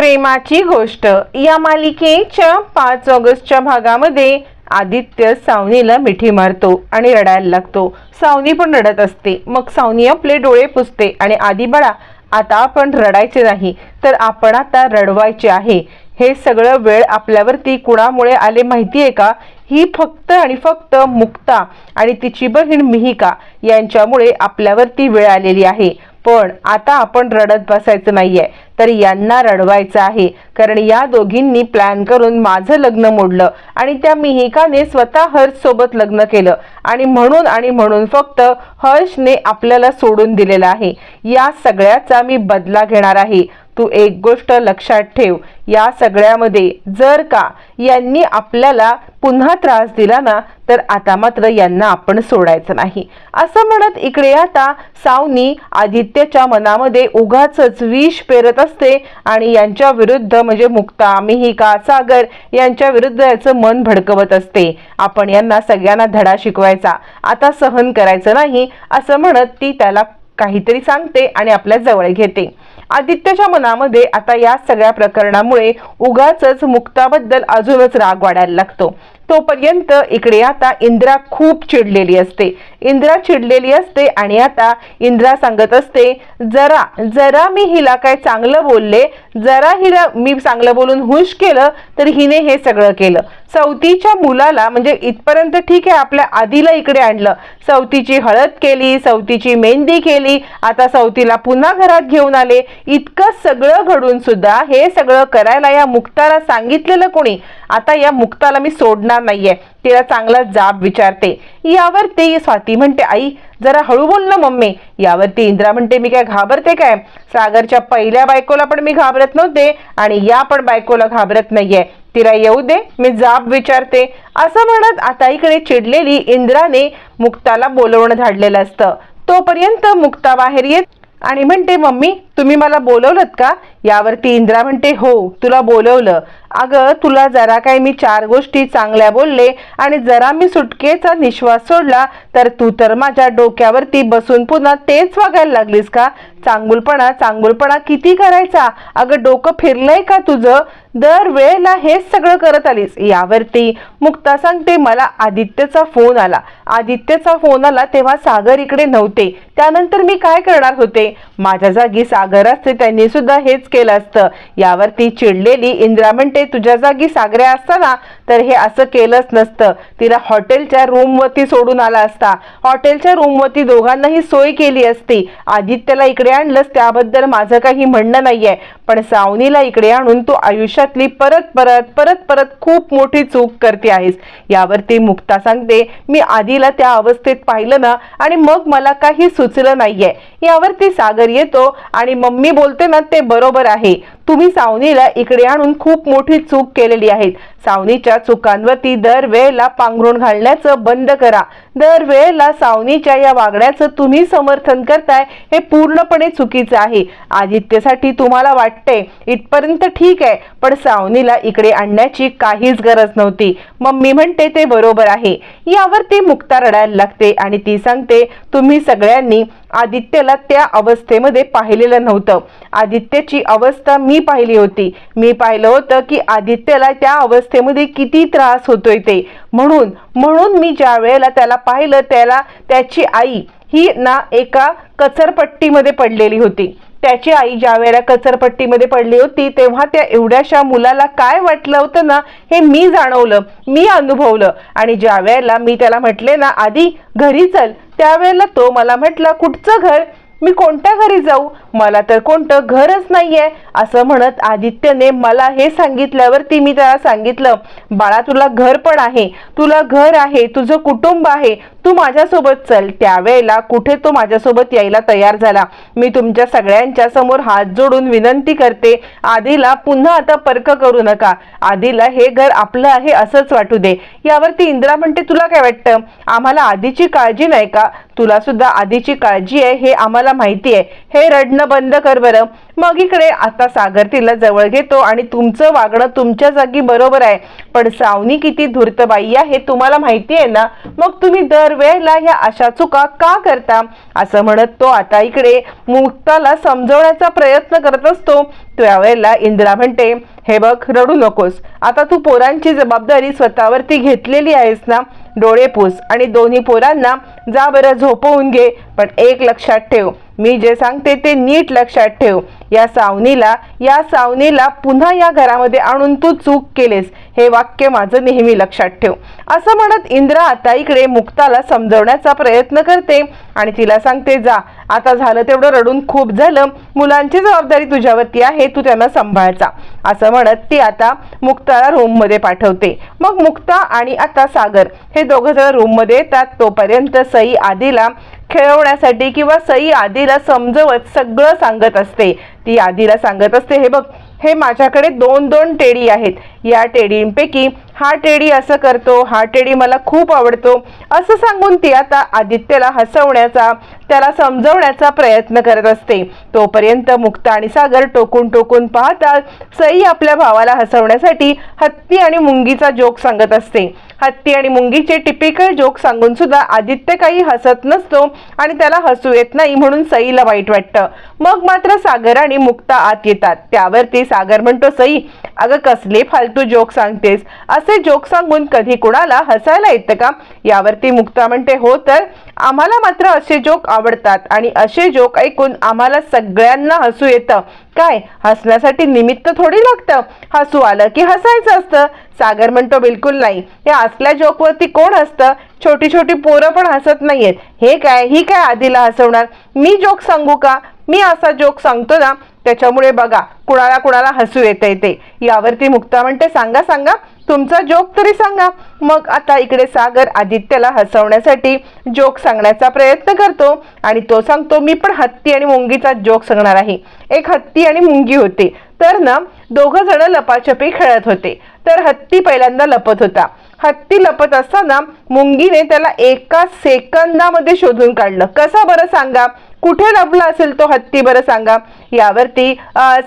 प्रेमाची गोष्ट. या मालिकेच्या पाच ऑगस्टच्या भागामध्ये आदित्य सावनीला मिठी मारतो आणि रडायला लागतो. सावनी पण रडत असते. मग सावनी आपले डोळे पुसते आणि आधी बाळा आता आपण रडायचे नाही तर आपण आता रडवायचे आहे. हे सगळं वेळ आपल्यावरती कुणामुळे आले माहिती आहे का? ही फक्त आणि फक्त मुक्ता आणि तिची बहीण मिहिका यांच्यामुळे आपल्यावरती वेळ आलेली आहे. पण आता आपण रडत बसायचं नाहीये. तर यांना रडवायचं आहे. कारण या दोघींनी प्लॅन करून माझं लग्न मोडलं आणि त्या मिहिकाने स्वतः हर्ष सोबत लग्न केलं. आणि म्हणून आणि म्हणून फक्त हर्षने आपल्याला सोडून दिलेलं आहे. या सगळ्याचा मी बदला घेणार आहे. तू एक गोष्ट लक्षात ठेव या सगळ्यामध्ये जर का यांनी आपल्याला पुन्हा त्रास दिला ना तर आता मात्र यांना आपण सोडायचं नाही. असं म्हणत इकडे आता सावनी आदित्यच्या मनामध्ये उगाच विष पेरत असते आणि यांच्या विरुद्ध म्हणजे मुक्ता मिहिका सागर यांच्या विरुद्ध याचं मन भडकवत असते. आपण यांना सगळ्यांना धडा शिकवायचा आता सहन करायचं नाही असं म्हणत ती त्याला काहीतरी सांगते आणि आपल्या जवळ घेते. आदित्यच्या मनामध्ये आता या सगळ्या प्रकरणामुळे उगाच मुक्ताबद्दल अजूनच राग वाढायला लागतो. तोपर्यंत इकडे आता इंद्रा खूप चिडलेली असते. इंद्रा चिडलेली असते आणि आता इंद्रा सांगत असते जरा जरा मी हिला काय चांगलं बोलले जरा हिला मी चांगलं बोलून हुश केलं तर हिने हे सगळं केलं. सवतीच्या मुलाला म्हणजे इथपर्यंत ठीक आहे आपल्या आधीला इकडे आणलं. सवतीची हळद केली सवतीची मेहंदी केली आता सवतीला पुन्हा घरात घेऊन आले. इतकं सगळं घडून सुद्धा हे सगळं करायला या मुक्ताला सांगितलेलं कोणी? आता या मुक्ताला मी सोडणार नाहीये. तिला चांगला जाब विचारते. यावरती स्वाती म्हणते आई जरा हळू बोल ना मम्मी. यावरती इंद्रा म्हणते मी काय घाबरते काय? सागरच्या पहिल्या बायकोला पण मी घाबरत नव्हते आणि या पण बायकोला घाबरत नाहीये. तिला येऊ दे मी जाब विचारते. असं म्हणत आता इकडे चिडलेली इंद्राने मुक्ताला बोलवणं धाडलेलं असतं. तोपर्यंत मुक्ता बाहेर येत आणि म्हणते मम्मी तुम्ही मला बोलवलं का? यावरती इंद्रा म्हणते हो तुला बोलवलं. अगं तुला जरा काय मी चार गोष्टी चांगल्या बोलले आणि जरा मी सुटकेचा निश्वास सोडला तर तू तर माझ्या डोक्यावरती बसून पुन्हा तेच वागायला लागलीस का? चांगुलपणा चांगुलपणा किती करायचा? अगं डोकं फिरलंय का तुझं? दर वेळेला हेच सगळं करत आलीस. यावरती मुक्ता सांगते मला आदित्यचा फोन आला. आदित्यचा फोन आला तेव्हा सागर इकडे नव्हते. त्यानंतर मी काय करणार होते? माझ्या जागी सागर असते त्यांनी सुद्धा हेच केलं असतं. यावरती चिडलेली इंद्रा म्हणते तुझ्या जागी सागऱ्या असताना तर हे असं केलंच नसतं. तिला हॉटेलच्या रूमवरती सोडून आला असता. हॉटेलच्या रूमवरती दोघांनाही सोय केली असती. आदित्यला इकडे आणलंस त्याबद्दल माझं काही म्हणणं नाहीये. पण सावनीला इकडे आणून तू आयुष्यातली परत परत परत परत खूप मोठी चूक करते आहेस. यावरती मुक्ता सांगते मी आधीला त्या अवस्थेत पाहिलं ना आणि मग मला काही सुचलं नाहीये. यावरती सागर येतो आणि मम्मी बोलते ना ते बरोबर आहे. तुम्ही सावनीला इकडे आणून खूप मोठी चूक केलेली आहे. सावनीच्या चुकांवरती दरवेळेला पांघरून घालण्याचं बंद करा. दरवेळेला सावनीच्या या वागण्याचं तुम्ही समर्थन करताय हे पूर्णपणे चुकीचं आहे. आदित्यसाठी तुम्हाला वाटते इथपर्यंत ठीक आहे पण सावनीला इकडे आणण्याची काहीच गरज नव्हती. मम्मी म्हणते ते बरोबर आहे. यावर ती मुक्ता रडायला लागते आणि ती सांगते तुम्ही सगळ्यांनी आदित्यला त्या अवस्थेमध्ये पाहिलेलं नव्हतं. आदित्यची अवस्था मी पाहिली होती. मी पाहिलं होतं की आदित्यला त्या अवस्थेमध्ये किती त्रास होतोय ते. म्हणून म्हणून मी ज्या वेळेला त्याला पाहिलं त्याला त्याची आई ही ना एका कचरपट्टीमध्ये पडलेली होती. त्याची आई ज्या वेळेला कचरपट्टीमध्ये पडली होती तेव्हा त्या एवढ्याशा मुलाला काय वाटलं होतं ना हे मी जाणवलं मी अनुभवलं. आणि ज्या वेळेला मी त्याला म्हटले ना आधी घरी चल. त्यावेळेला तो मला म्हटलं कुठचं घर? मी कोणत्या घरी जाऊ? मला तर कोणतं घरच नाहीये असं म्हणत आदित्यने मला हे सांगितल्यावरती मी त्याला सांगितलं बाळा तुला घर पण आहे. तुला घर आहे तुझं कुटुंब आहे तू माझ्यासोबत चल. त्यावेळेला कुठे तो माझ्यासोबत यायला तयार झाला? मी तुमच्या सगळ्यांच्या समोर हात जोडून विनंती करते. आधीला पुन्हा आता पर्क करू नका. आधीला हे घर आपलं आहे असंच वाटू दे. यावरती इंद्रा म्हणते तुला काय वाटतं? आम्हाला आधीची काळजी नाही का? तुला सुद्धा आधीची काळजी आहे हे आम्हाला माहिती आहे. हे रडणं बंद कर बरं. मग इकडे आता सागर तिला जवळ घेतो आणि तुमचं वागणं तुमच्या जागी बरोबर आहे. पण सावनी किती धूर्तबाई आहे तुम्हाला माहिती आहे ना? मग तुम्ही दर दरवेळेला ह्या अशा चुका का करता? असं म्हणत तो आता इकडे मुक्ताला समजवण्याचा प्रयत्न करत असतो. त्यावेळेला इंदिरा म्हणते हे बघ रडू नकोस. आता तू पोरांची जबाबदारी स्वतःवरती घेतलेली आहेस ना? डोळे पूस आणि दोन्ही पोरांना जा बरं झोपवून घे. पण एक लक्षात ठेव. मी जे सांगते ते नीट लक्षात ठेव. या सावनीला या सावनीला पुन्हा या घरामध्ये आणून तू चूक केलेस. हे वाक्य माझं नेहमी लक्षात ठेव. असं म्हणत इंद्रा आता इकडे मुक्ताला समजवण्याचा प्रयत्न करते आणि तिला सांगते जा आता झालं तेवढं रडून खूप झालं. मुलांची जबाबदारी तुझ्यावरती आहे तू त्यांना सांभाळचा. असं म्हणत ती आता मुक्ताला रूममध्ये पाठवते. मग मुक्ता आणि आता सागर हे दोघं जण रूममध्ये येतात. तोपर्यंत सई आधीला खेळवण्यासाठी किंवा सई आधीला समजवत सगळं सांगत असते. ती आधीला सांगत असते हे बघ हे माझ्याकडे दोन दोन टेडी आहेत. या टेडींपैकी हा टेडी असं करतो हा टेडी मला खूप आवडतो. असं सांगून ती आता आदित्यला हसवण्याचा त्याला समजवण्याचा प्रयत्न करत असते. तोपर्यंत मुक्ता आणि सागर टोकून टोकून पाहतात सई आपल्या भावाला हसवण्यासाठी हत्ती आणि मुंगीचा जोक सांगत असते. हत्ती आणि मुंगीचे टिपिकल जोक सांगून सुद्धा आदित्य काही हसत नसतो आणि त्याला हसू येत नाही म्हणून सईला वाईट वाटतं. मग मात्र सागर आणि मुक्ता आत येतात. त्यावरती सागर म्हणतो सई अगं कसले फालतू जोक सांगतेस? असे जोक सांगून कधी कुणाला हसायला येतं का? यावरती मुक्ता म्हणते हो तर. आम्हाला मात्र असे जोक आवडतात आणि असे जोक ऐकून आम्हाला सगळ्यांना हसू येतं. काय? हसण्यासाठी निमित्त थोडी लागतं? हसू आलं की हसायचं असतं. सागर म्हणतो बिलकुल नाही. या असल्या जोकवरती कोण हसतं? छोटी छोटी पोरं पण हसत नाहीयेत. हे काय? ही काय आधीला हसवणार? मी जोक सांगू का? मी असा जोक सांगतो ना त्याच्यामुळे बघा कुणाला कुणाला हसू येते येते यावरती मुक्ता म्हणते सांगा सांगा. तुमचा जोक तरी सांगा. मग आता इकडे सागर आदित्यला हसवण्यासाठी जोक सांगण्याचा प्रयत्न करतो आणि तो सांगतो मी पण हत्ती आणि मुंगीचा जोक सांगणार आहे. एक हत्ती आणि मुंगी होते. तर ना दोघं जण लपाछपी खेळत होते. तर हत्ती पहिल्यांदा लपत होता. हत्ती लपत असताना मुंगीने त्याला एका सेकंदामध्ये शोधून काढलं. कसा बरं सांगा? कुठे लपला असेल तो हत्ती बरं सांगा? यावरती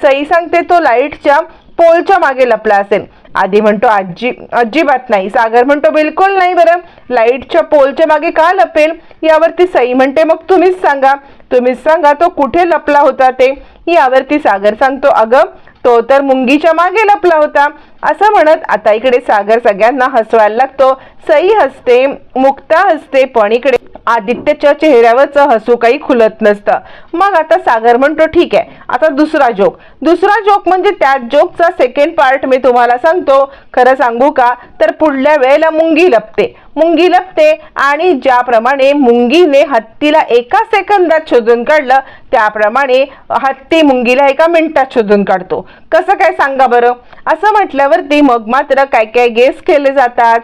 सई सांगते तो लाईटच्या पोलच्या मागे लपला असेल. आधी म्हणतो आजी अजिबात नाही. सागर म्हणतो बिलकुल नाही बरं. लाईटच्या पोलच्या मागे का लपेल? यावरती सई म्हणते मग तुम्हीच सांगा. तुम्हीच सांगा तो कुठे लपला होता ते? यावरती सागर सांगतो अगं तो तर मुंगीच्या मागे लपला होता. असं म्हणत आता इकडे सागर सगळ्यांना हसवायला लागतो. सई हसते मुक्ता हसते पण इकडे आदित्यच्या चेहऱ्यावरचं हसू काही खुलत नसतं. मग आता सागर म्हणतो ठीक आहे आता दुसरा जोक दुसरा जोक म्हणजे त्या जोकचा सेकंड पार्ट मी तुम्हाला सांगतो. खरं सांगू का? तर पुढल्या वेळेला मुंगी लपते. मुंगी लपते आणि ज्याप्रमाणे मुंगीने हत्तीला एका सेकंदात शोधून काढलं त्याप्रमाणे हत्ती मुंगीला एका मिनिटात शोधून काढतो. कसं काय सांगा बरं? असं म्हटल्यावरती मग मात्र काय काय गेस केले जातात.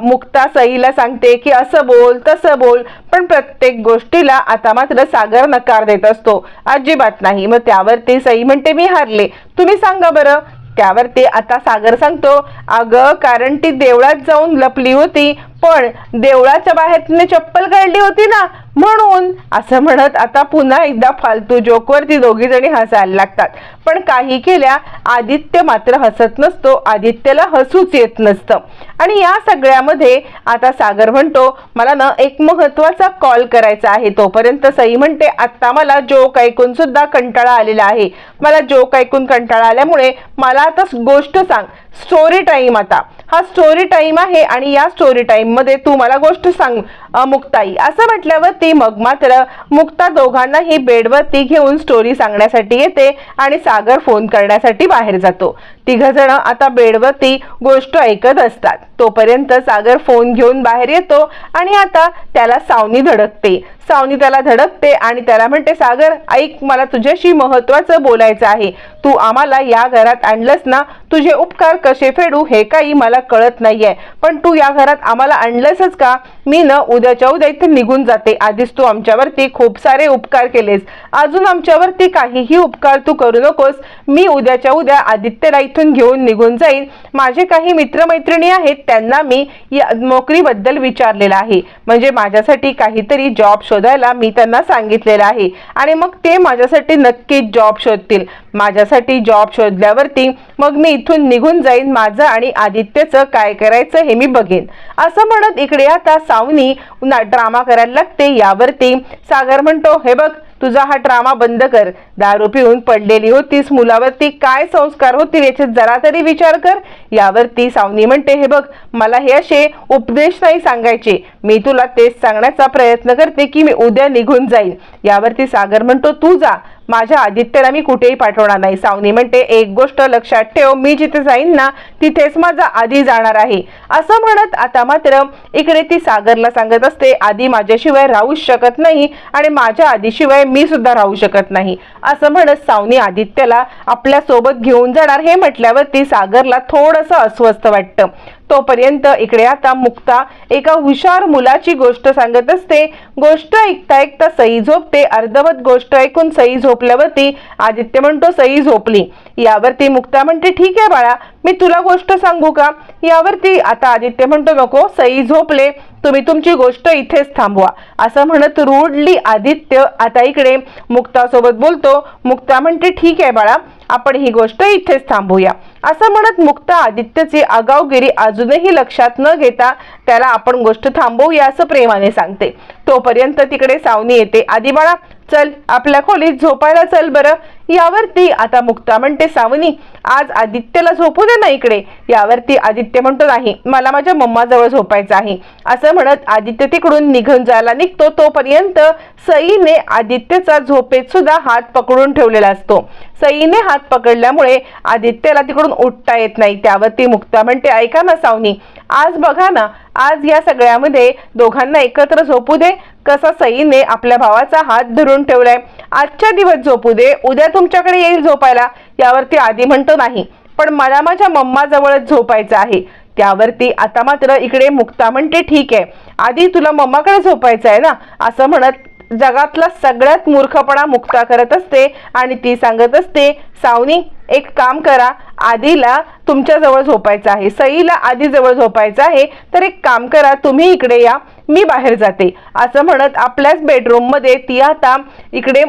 मुक्ता सईला सांगते की असं बोल तसं बोल पण प्रत्येक गोष्टीला आता मात्र सागर नकार देत असतो. अजिबात नाही. मग त्यावरती सई म्हणते मी हारले. तुम्ही सांगा बरं. त्यावरती आता सागर सांगतो अगं कारण ती देवळात जाऊन लपली होती पण देवळाच्या बाहेर तिने चप्पल काढली होती ना म्हणून असं म्हणत आता पुन्हा एकदा फालतू जोकवरती दोघी जणी हसायला लागतात. पण काही केल्या आदित्य मात्र हसत नसतो. आदित्यला हसूच येत नसतं. आणि या सगळ्यामध्ये आता सागर म्हणतो मला ना एक महत्त्वाचा कॉल करायचा आहे. तोपर्यंत सई म्हणते आत्ता मला जोक ऐकून सुद्धा कंटाळा आलेला आहे. मला जोक ऐकून कंटाळा आल्यामुळे मला आता गोष्ट सांग. स्टोरी टाईम आता. हा स्टोरी टाईम आहे आणि या स्टोरी टाईममध्ये तू मला गोष्ट सांग मुक्ताई. असं म्हटल्यावरती मग मात्र मुक्ता दोघांनाही बेडवरती घेऊन स्टोरी सांगण्यासाठी येते आणि सागर फोन करण्यासाठी बाहेर जातो. तिघ जण आता बेडवरती गोष्ट ऐकत असतात. तोपर्यंत सागर फोन घेऊन बाहेर येतो आणि आता त्याला सावनी धडकते. सावनी त्याला धडकते आणि त्याला म्हणते सागर ऐक मला तुझ्याशी महत्वाचं बोलायचं आहे. तू आम्हाला या घरात आणलंस ना तुझे उपकार कसे फेडू हे काही मला कळत नाहीये. पण तू या घरात आम्हाला आणलंसच का? मी न उद्याच्या उद्या इथे निघून जाते. आधीच तू आमच्यावरती खूप सारे उपकार केलेस. अजून आमच्यावरती काहीही उपकार तू करू नकोस. मी उद्याच्या उद्या आदित्यला इथून घेऊन निघून जाईन. माझे काही मित्रमैत्रिणी आहेत त्यांना मी या नोकरीबद्दल विचारलेलं आहे. म्हणजे माझ्यासाठी काहीतरी जॉब शोधायला मी त्यांना सांगितलेलं आहे. आणि मग ते माझ्यासाठी नक्कीच जॉब शोधतील. माझ्यासाठी जॉब शोधल्यावरती मग मी इथून निघून जाईन माझं आणि आदित्यचं काय करायचं हे मी बघेन. असं म्हणत इकडे आता सावनी ड्रामा करायला लागते. यावरती सागर म्हणतो हे बघ तुझा हा ड्रामा बंद कर. दारू पिऊन पडलेली होतीस मुलावरती काय संस्कार होतील याचे जरा तरी विचार कर. यावरती सावनी म्हणते हे बघ मला हे असे उपदेश नाही सांगायचे. मी तुला तेच सांगण्याचा प्रयत्न करते की मी उद्या निघून जाईन. यावरती सागर म्हणतो तू जा. माझ्या आदित्यला मी कुठेही पाठवणार नाही. सावनी म्हणते एक गोष्ट लक्षात ठेव मी जिथे जाईन ना तिथेच माझा आधी जाणार आहे. असं म्हणत आता मात्र इकडे ती सागरला सांगत असते आधी माझ्याशिवाय राहूच शकत नाही आणि माझ्या आधीशिवाय मी सुद्धा राहू शकत नाही. असं म्हणत सावनी आदित्यला आपल्यासोबत घेऊन जाणार हे म्हटल्यावरती सागरला थोडंसं अस्वस्थ वाटतं. तोपर्यंत इकडे आता मुक्ता एका हुशार मुलाची गोष्ट सांगत असते. गोष्ट ऐकता ऐकता सई झोपते. अर्धवत गोष्ट ऐकून सई झोपल्यावरती आदित्य म्हणतो सई झोपली. यावरती मुक्ता म्हणते ठीक आहे बाळा मी तुला गोष्ट सांगू का? यावरती आता आदित्य म्हणतो नको सई झोपले. तुम्ही तुमची गोष्ट इथेच थांबवा. असं म्हणत रूडली आदित्य आता इकडे मुक्तासोबत बोलतो. मुक्ता म्हणते ठीक आहे बाळा आपण ही गोष्ट इथेच थांबूया. असं म्हणत मुक्ता आदित्यची आगावगिरी अजूनही लक्षात न घेता त्याला आपण गोष्ट थांबवूया असं प्रेमाने सांगते. तोपर्यंत तिकडे सावनी येते. आदिबाळा चल आपल्या खोलीत झोपायला चल बरं. यावरती आता मुक्ता म्हणते सावनी आज आदित्यला झोपू दे ना इकडे. यावरती आदित्य म्हणतो नाही मला माझ्या मम्माजवळ झोपायचं आहे. असं म्हणत आदित्य तिकडून निघून जायला निघतो. तोपर्यंत सईने आदित्यचा झोपेत सुद्धा हात पकडून ठेवलेला असतो. सईने हात पकडल्यामुळे आदित्यला तिकडून उठता येत नाही. त्यावरती मुक्ता म्हणते ऐका ना सावनी आज बघा ना आज या सगळ्यामध्ये दोघांना एकत्र झोपू दे. कसा सईने आपल्या भावाचा हात धरून ठेवलाय. आजच्या दिवस झोपू दे उद्या तुमच्याकडे येईल झोपायला. यावरती आधी म्हणतो नाही पण मला माझ्या मम्मा जवळच झोपायचं आहे. त्यावरती आता मात्र इकडे मुक्ता म्हणते ठीक आहे आधी तुला मम्माकडे झोपायचं आहे ना? असं म्हणत जगातला सगळ्यात मूर्खपणा मुक्ता करत असते आणि ती सांगत असते सावनी एक काम करा आधीला तुमच्याजवळ झोपायचं आहे. सईला आधी जवळ झोपायचं आहे तर एक काम करा तुम्ही इकडे या मी बाहेर जाते. असं म्हणत आपल्याच बेडरूममध्ये ती आता इकडे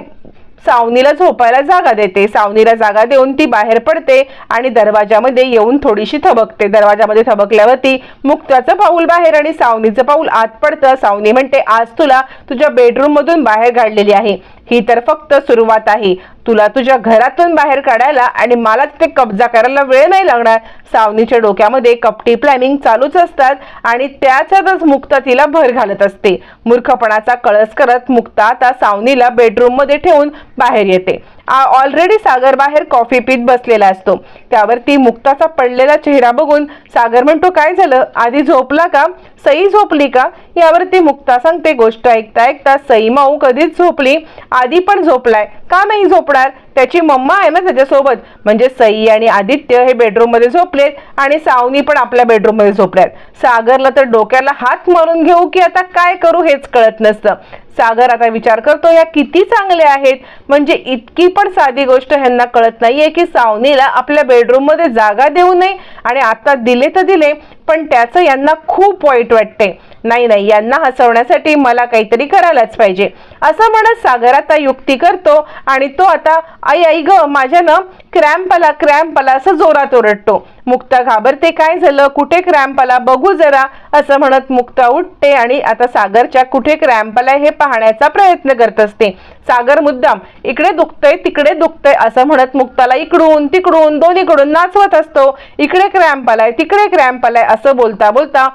सावनीला झोपायला जागा देते. सावनीला जागा देऊन ती बाहेर पडते आणि दरवाजामध्ये येऊन थोडीशी थबकते. दरवाजामध्ये थबकल्यावरती मुक्ताचं पाऊल बाहेर आणि सावनीचं पाऊल आत पडतं. सावनी म्हणते आज तुला तुझ्या बेडरूम मधून बाहेर काढलेली आहे. ही तर फक्त सुरुवात आहे. तुला तुझ्या घरातून बाहेर काढायला आणि मला तिथे कब्जा करायला वेळ नाही लागणार. सावनीच्या डोक्यामध्ये कपटी प्लॅनिंग चालूच असतात आणि त्याच्यातच मुक्ता तिला भर घालत असते. मूर्खपणाचा कळस करत मुक्ता आता सावनीला बेडरूममध्ये ठेवून बाहेर येते. ऑलरेडी सागर बाहेर कॉफी पीत बसलेला असतो. त्यावरती मुक्ताचा पडलेला चेहरा बघून सागर म्हणतो काय झालं? आधी झोपला का? सई झोपली का? यावरती मुक्ता सांगते गोष्ट ऐकता ऐकता सई माऊ कधीच झोपली. आधी पण झोपलाय. का नाही झोपणार? त्याची मम्मा आहे ना त्याच्यासोबत. म्हणजे सई आणि आदित्य हे बेडरूममध्ये झोपलेत आणि सावनी पण आपल्या बेडरूममध्ये झोपल्यात. सागरला तर डोक्याला हात मारून घेऊ की आता काय करू हेच कळत नसतं. सागर आता विचार करतो या किती चांगले आहेत? म्हणजे इतकी पण साधी गोष्ट ह्यांना कळत नाहीये की सावनीला आपल्या बेडरूममध्ये जागा देऊ नये. आणि आता दिले तर दिले पण त्याचं यांना खूप वाईट वाटते नाही नाही यांना हसवण्यासाठी मला काहीतरी करायलाच पाहिजे. असं म्हणत सागर आता युक्ती करतो आणि तो आता आई आई ग माझ्या ना क्रॅम्प आला क्रॅम्प आला असं जोरात ओरडतो. मुक्ता घाबरते काय झालं? कुठे क्रॅम्प आला बघू जरा. असं म्हणत मुक्ता उठते आणि आता सागरच्या कुठे क्रॅम्प आला हे पाहण्याचा प्रयत्न करत असते. सागर मुद्दाम इकडे दुखतंय तिकडे दुखतंय असं म्हणत मुक्ताला इकडून तिकडून दोन्हीकडून नाचवत असतो. इकडे क्रॅम्प आलाय तिकडे क्रॅम्प आलाय असं बोलता बोलता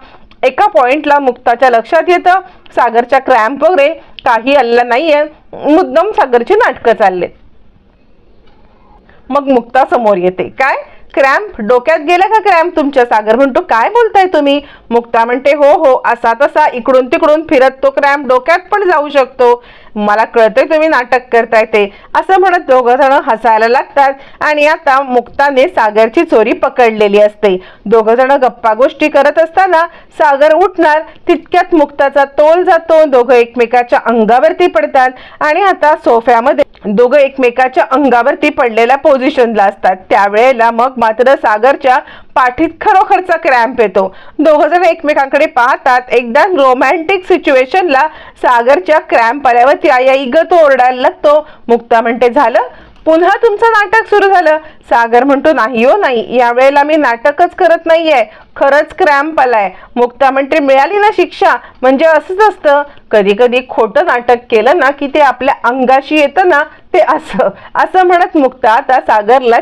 एका पॉइंटला मुक्ताच्या लक्षात येतं. सागरच्या क्रॅम्प वगैरे काही आलेलं नाहीये. मुद्दाम सागरची नाटकं चालले मग मुक्ता समोर येते. काय? क्रॅम्प डोक्यात गेला का क्रॅम्प? तुमच्या सागर म्हणतो काय बोलताय तुम्ही? मुक्ता म्हणते हो हो असा तसा इकडून तिकडून फिरत तो क्रॅम्प डोक्यात पण जाऊ शकतो. मला कळतंय तुम्ही नाटक करताय ते असं म्हणत दोघं जण हसायला लागतात. आणि आता मुक्ताने सागरची चोरी पकडलेली असते. दोघं जण गप्पा गोष्टी करत असताना सागर उठणार तितक्यात मुक्ताचा तोल जातो. दोघं एकमेकाच्या अंगावरती पडतात आणि आता सोफ्यामध्ये दोघं एकमेकाच्या अंगावरती पडलेल्या पोझिशनला असतात. त्यावेळेला मग मात्र सागरच्या पाठीत खरोखरचा क्रॅम्प येतो. दोघं जण एकमेकांकडे पाहतात. एकदा रोमॅन्टिक सिच्युएशनला सागरच्या क्रॅम्प आल्यावर त्या या ग तो ओरडायला लागतो. मुक्ता म्हणते झालं? पुन्हा तुमचं नाटक सुरू झालं? सागर म्हणतो नाही हो नाही. यावेळेला मी नाटकच करत नाहीये. खरंच क्रॅम्प आलाय मुक्ता म्हणते मिळाली ना शिक्षा? म्हणजे असंच असतं. कधी कधी खोटं नाटक केलं ना की ते आपल्या अंगाशी येतं ना ते असं असं म्हणत मुक्ता आता सागरला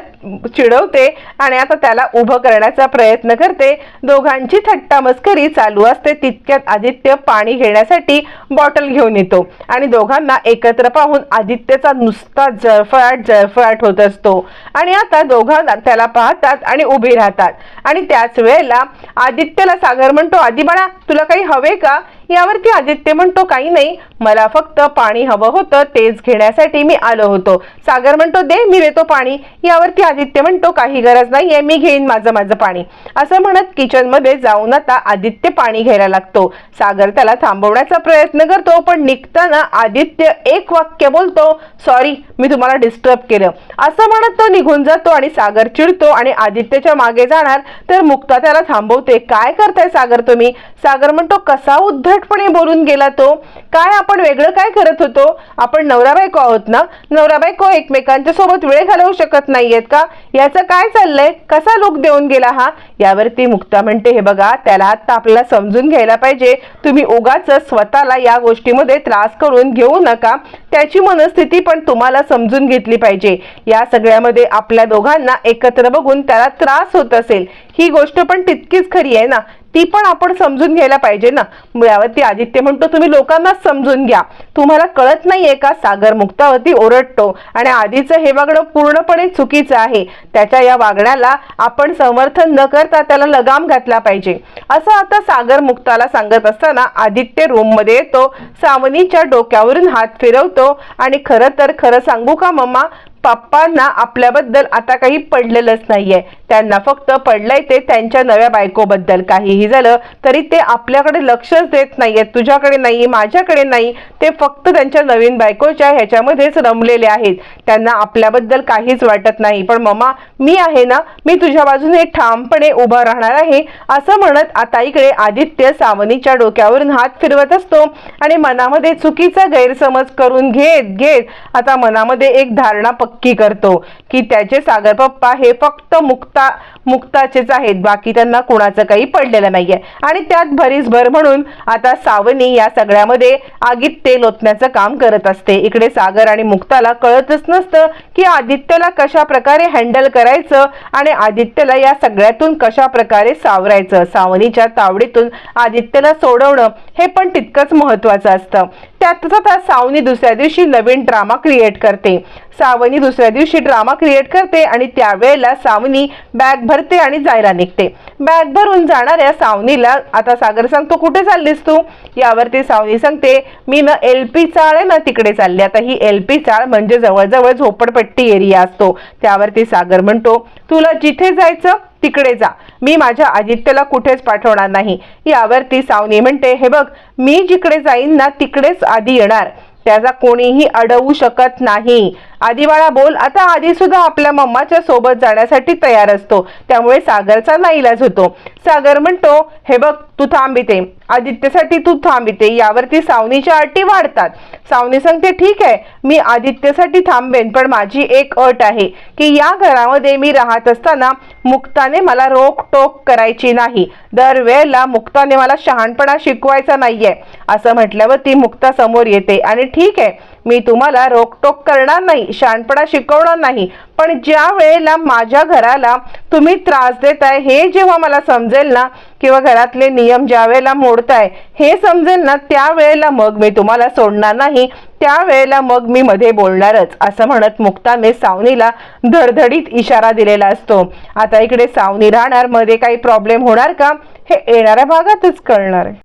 चिडवते आणि आता त्याला उभं करण्याचा प्रयत्न करते. दोघांची थट्टा मस्करी चालू असते. तितक्यात आदित्य पाणी घेण्यासाठी बॉटल घेऊन येतो आणि दोघांना एकत्र पाहून आदित्यचा नुसता जळफळाट जळफळाट होत असतो. आणि आता दोघांना त्याला पाहतात आणि उभी राहतात. आणि त्याच वेळेला आदित्यला सागर म्हणतो आधी बाळा तुला काही हवे का? यावरती आदित्य म्हणतो काही नाही मला फक्त पाणी हवं होतं तेच घेण्यासाठी मी आलो होतो. सागर म्हणतो दे मी देतो पाणी. यावरती आदित्य म्हणतो काही गरज नाहीये मी घेईन माझं माझं पाणी. असं म्हणत किचनमध्ये जाऊन आता आदित्य पाणी घ्यायला लागतो. सागर त्याला थांबवण्याचा प्रयत्न करतो पण निघताना आदित्य एक वाक्य बोलतो सॉरी मी तुम्हाला डिस्टर्ब केलं. असं म्हणत तो निघून जातो आणि सागर चिडतो आणि आदित्यच्या मागे जाणार तर मुक्ता त्याला थांबवते. काय करताय सागर तुम्ही? सागर म्हणतो कसा उद्धटपणे बोलून गेला तो काय आपण वेगळं काय करत होतो? आपण नवरा बायको आहोत ना? नवरा बायको एकमेकांच्या सोबत वेळ घालवू शकत नाहीयेत का? याचं काय चाललंय? कसा लुक देऊन गेला हा? यावरती मुक्ता म्हणते हे बघा त्याला आता आपल्याला समजून घ्यायला पाहिजे. तुम्ही उगाच स्वतःला या गोष्टीमध्ये त्रास करून घेऊ नका. त्याची मनस्थिती पण तुम्हाला समजून घेतली पाहिजे. या सगळ्यामध्ये आपल्या दोघांना एकत्र बघून त्याला त्रास होत असेल. ही गोष्ट पण तितकीच खरी आहे ना. ती पण आपण समजून घ्यायला पाहिजे ना. यावरती आदित्य म्हणतो तुम्ही लोकांनाच समजून घ्या. तुम्हाला कळत नाहीये का सागर मुक्तावरती ओरडतो आणि आधीचं हे वागणं पूर्णपणे चुकीचं आहे. त्याच्या या वागण्याला आपण समर्थन न करता त्याला लगाम घातला पाहिजे. असं आता सागर मुक्ताला सांगत असताना आदित्य रूममध्ये येतो. सावनीच्या डोक्यावरून हात फिरवतो. आणि खरं तर खरं सांगू का मम्मा? पप्पांना आपल्याबद्दल आता काही पडलेलंच नाहीये. त्यांना फक्त पडलंय ते त्यांच्या नव्या बायकोबद्दल. काहीही झालं तरी ते आपल्याकडे लक्षच देत नाहीयेत. तुझ्याकडे नाही माझ्याकडे नाही. ते फक्त त्यांच्या नवीन बायकोच्या ह्याच्यामध्येच रमलेले आहेत. त्यांना आपल्याबद्दल काहीच वाटत नाही. पण ममा मी आहे ना मी तुझ्या बाजूने ठामपणे उभा राहणार आहे असं म्हणत आता इकडे आदित्य सावनीच्या डोक्यावरून हात फिरवत असतो आणि मनामध्ये चुकीचा गैरसमज करून घेत घेत आता मनामध्ये एक धारणा पक्की करतो की त्याचे सागर पप्पा हे फक्त मुक्ता मुक्ताचेच आहेत. बाकी त्यांना कुणाचं काही पडलेलं नाहीये. आणि त्यात भरीस भर म्हणून आता सावनी या सगळ्यामध्ये आगीत तेल ओतण्याचं काम करत असते. इकडे सागर आणि मुक्ताला कळतच नसतं की आदित्यला कशा प्रकारे हँडल करायचं आणि आदित्यला या सगळ्यातून कशा प्रकारे सावरायचं. सावनीच्या तावडीतून आदित्यला सोडवणं हे पण तितकंच महत्वाचं असतं. त्यातच आता सावनी दुसऱ्या दिवशी नवीन ड्रामा क्रिएट करते. सावनी दुसऱ्या दिवशी ड्रामा क्रिएट करते आणि त्यावेळेला सावनी बॅग भरते आणि जायला निघते. बॅग भरून जाणाऱ्या सावनीला आता सागर सांगतो कुठे चाललीस तू? यावरती सावनी सांगते मी ना एल पी चाळ आहे ना तिकडे चालली. आता ही एल पी चाळ म्हणजे जवळजवळ झोपडपट्टी एरिया असतो. त्यावरती सागर म्हणतो तुला जिथे जायचं तिकडे जा. मी माझ्या आदित्यला कुठेच पाठवणार नाही. यावरती सावनी म्हणते हे बघ मी जिकडे जाईन ना तिकडेच आधी येणार. त्याचा कोणीही अडवू शकत नाही. आधी बोल आता आधी सुद्धा आपल्या मम्माच्या सोबत जाण्यासाठी तयार असतो. त्यामुळे सागरचा नाईलाज होतो. सागर म्हणतो हे बघ तू थांबिते आदित्यसाठी तू थांबिते यावरती सावनीच्या अटी वाढतात. सावनी सांगते ठीक आहे मी आदित्यसाठी थांबेन पण माझी एक अट आहे की या घरामध्ये मी राहत असताना मुक्ताने मला रोकटोक करायची नाही. दरवेळेला मुक्ताने मला शहाणपणा शिकवायचा नाहीये. असं म्हटल्यावर ती मुक्ता समोर येते आणि ठीक आहे मी तुम्हाला रोकटोक करणार नाही शहाणपणा शिकवणार नाही पण ज्या वेळेला माझ्या घराला तुम्ही त्रास देताय हे जेव्हा मला समजेल ना किंवा घरातले नियम ज्या वेळेला मोडताय हे समजेल ना त्यावेळेला मग मी तुम्हाला सोडणार नाही त्यावेळेला मग मी मध्ये बोलणारच असं म्हणत मुक्ताने सावनीला धडधडीत इशारा दिलेला असतो. आता इकडे सावनी राहणार मध्ये काही प्रॉब्लेम होणार का? हे येणाऱ्या भागातच कळणार. आहे